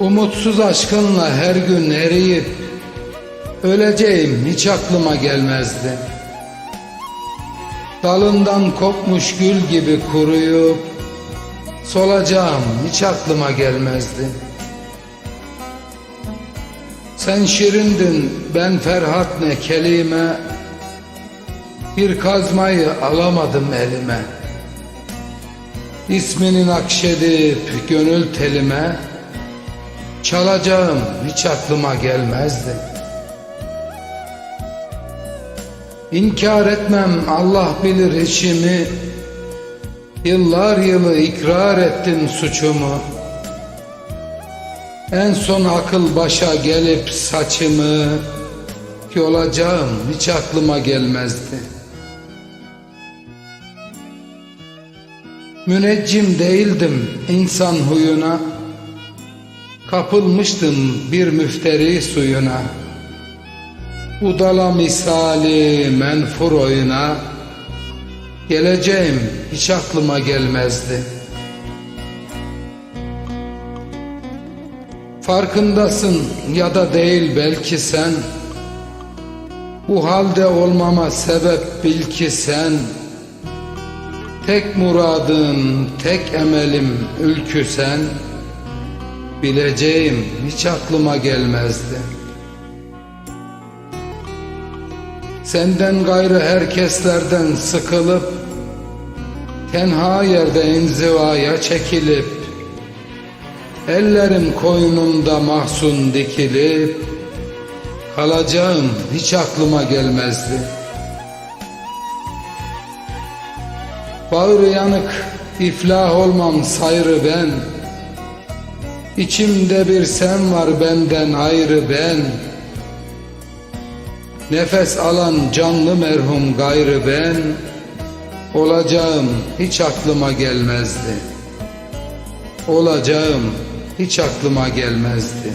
Umutsuz aşkınla her gün eriyip Öleceğim hiç aklıma gelmezdi. Dalından kopmuş gül gibi kuruyup Solacağım hiç aklıma gelmezdi. Sen şirindin ben Ferhat ne kelime Bir kazmayı alamadım elime. İsmini nakşedip gönül telime Çalacağım hiç aklıma gelmezdi. İnkar etmem Allah bilir işimi. Yıllar yılı ikrar ettim suçumu. En son akıl başa gelip saçımı Yolacağım hiç aklıma gelmezdi. Müneccim değildim insan huyuna Kapılmıştım bir müfteri suyuna. Udala misali menfur oyuna. Geleceğim hiç aklıma gelmezdi. Farkındasın ya da değil belki sen. Bu halde olmama sebep bil ki sen. Tek muradın, tek emelim ülkü sen Bileceğim hiç aklıma gelmezdi. Senden gayrı herkeslerden sıkılıp Tenha yerde inzivaya çekilip Ellerim koynumda mahzun dikilip Kalacağım hiç aklıma gelmezdi. Bağrı yanık iflah olmam sayrı ben İçimde bir sen var benden ayrı ben. Nefes alan canlı merhum gayrı ben. Olacağım hiç aklıma gelmezdi. Olacağım hiç aklıma gelmezdi